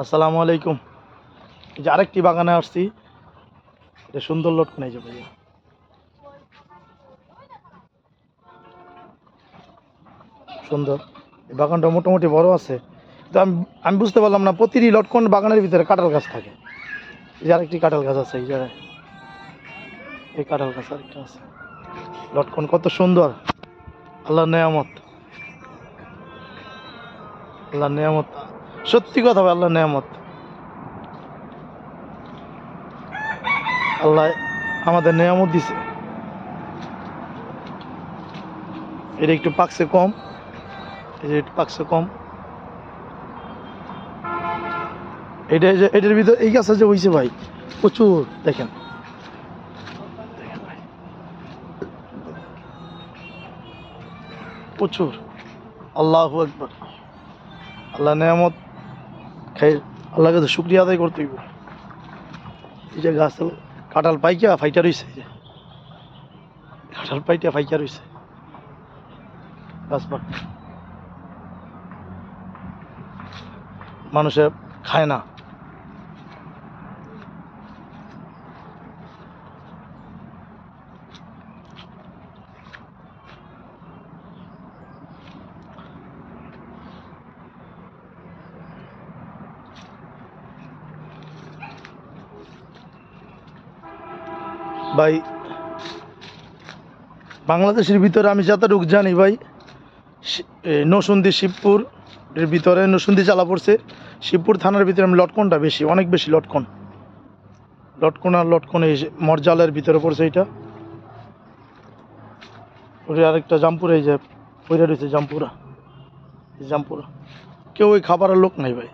আসসালামু আলাইকুম। এই যে আরেকটি বাগানে আসছি। এটা সুন্দর লটকন, এই যে ভাইয়া। সুন্দর। এই বাগানটা মোটামুটি বড় আছে। তো আমি আমি বুঝতে পারলাম না, প্রতিটি লটকন বাগানের ভিতরে কাঁঠাল গাছ থাকে। এই যে আরেকটি কাঁঠাল গাছ আছে, এই জায়গায় এই কাঁঠাল গাছ আরেকটা আছে। লটকন কত সুন্দর। আল্লাহ নেয়ামত। আল্লাহ নেয়ামত। সত্যি কথা আল্লাহ নেয়ামত। আল্লাহ আমাদের নেয়ামত দিছে। এটা একটু পাকছে কম। যে একটু পাকছে কম। এটা যে, এটার ভিতর এই গাছে যে হইছে ভাই, প্রচুর, দেখেন। প্রচুর। আল্লাহ একবার আল্লাহ নেয়ামত। খাই আল্লাহকে তো শুক্রিয়া আদায় করতে এই যে গাছ, কাঁঠাল পাইকা ফাইটা রইছে। এই যে কাঁঠাল পাইটা ফাইকা রইছে। গাছ পাক মানুষে খায় না। ভাই, বাংলাদেশের ভিতরে আমি যতটুকু জানি ভাই নসুন্দি, শিবপুর এর ভিতরে নসুন্দি চালা পড়ছে। শিবপুর থানার ভিতরে আমি লটকনটা বেশি, অনেক বেশি লটকন। লটকন আর লটকন এই মরজালের ভিতরে পড়ছে এটা। আরেকটা জামপুরা এই যে পইরা রয়েছে জামপুরা। জামপুরা। কেউ ওই খাবারের লোক নাই ভাই।